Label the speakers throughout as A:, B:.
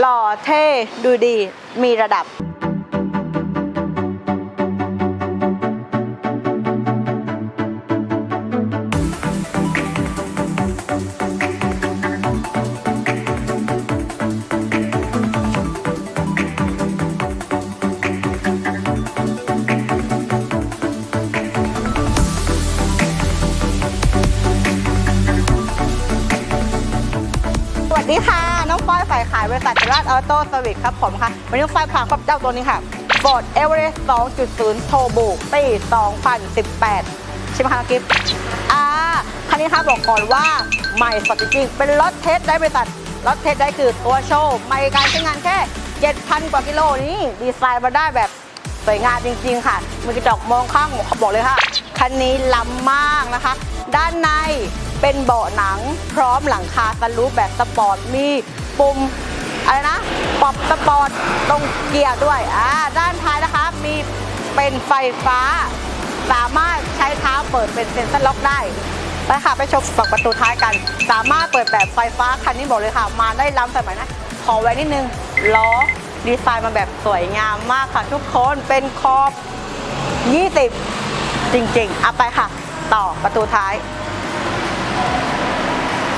A: หล่อเท่ดูดีมีระดับ สดีค่ะ น้องฝ้ายฝ่ายขายบริษัทจราชออโต้สวิตครับผมค่ะ วันนี้น้องฝ้ายพาพบเจ้าตัวนี้ค่ะ Ford Everest 2.0 Turbo ปี 2018 ใช่ไหมคะน้องกิฟต์อ่า คันนี้ค่ะบอกก่อนว่าใหม่สดจริงๆเป็นรถเทสได้บริษัทรถเทสได้คือตัวโชว์ใหม่การใช้งานแค่ 7,000 กว่ากิโลนี่ดีไซน์มาได้แบบสวยงามจริง ๆ ค่ะ มือกระจกมองข้างเขาบอกเลยค่ะ คันนี้ล้ำมากนะคะ ด้านใน เป็นเบาะหนัง พร้อมหลังคาสลูปแบบสปอร์ต มีปุ่มอะไรนะปรับสปอร์ตตรงเกียร์ด้วย อ่า ด้านท้ายนะคะ มีเป็นไฟฟ้า สามารถใช้เท้าเปิดเป็นเซ็นเซอร์ล็อกได้ไปค่ะไปชมฝั่งประตูท้ายกัน สามารถเปิดแบบไฟฟ้าคันนี้บอกเลยค่ะ มาได้ล้ำสมัยนะ ขอไว้นิดนึง ล้อดีไซน์มาแบบสวยงามมากค่ะ ทุกคนเป็นขอบ 20 จริงๆ เอาไปค่ะ ต่อประตูท้าย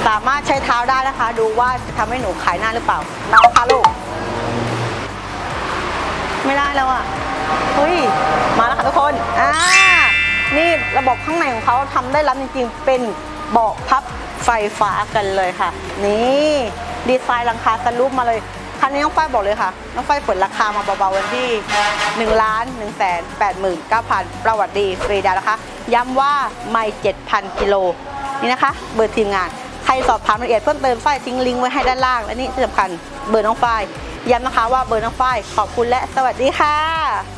A: สามารถใช้เท้าได้นะคะ ดูว่าจะทำให้หนูขายหน้าหรือเปล่าน้องคะลูก ไม่ได้แล้วอะเฮ้ยมาแล้วค่ะทุกคนอ่านี่ระบบข้างในของเขาทำได้ล้ำจริง ๆ เป็นเบาะพับไฟฟ้ากันเลยค่ะ นี่ดีไซน์ลังคาสลูปมาเลยคันนี้น้องฝ้ายบอกเลยค่ะ น้องฝ้ายเปิดราคามาเบาๆวันที่1ล้าน1แสน8หมื่น9,000ประวัติดีฟรีดาวนะคะ ย้ำว่าไม่7,000กิโลนี่นะคะ เบอร์ทีมงาน ใครสอบถามรายละเอียดเพิ่มเติมฝ้ายทิ้งลิงก์ไว้ให้ด้านล่างและนี่ที่สำคัญเบอร์น้องฝ้ายย้ำนะคะว่าเบอร์น้องฝ้ายขอบคุณและสวัสดีค่ะ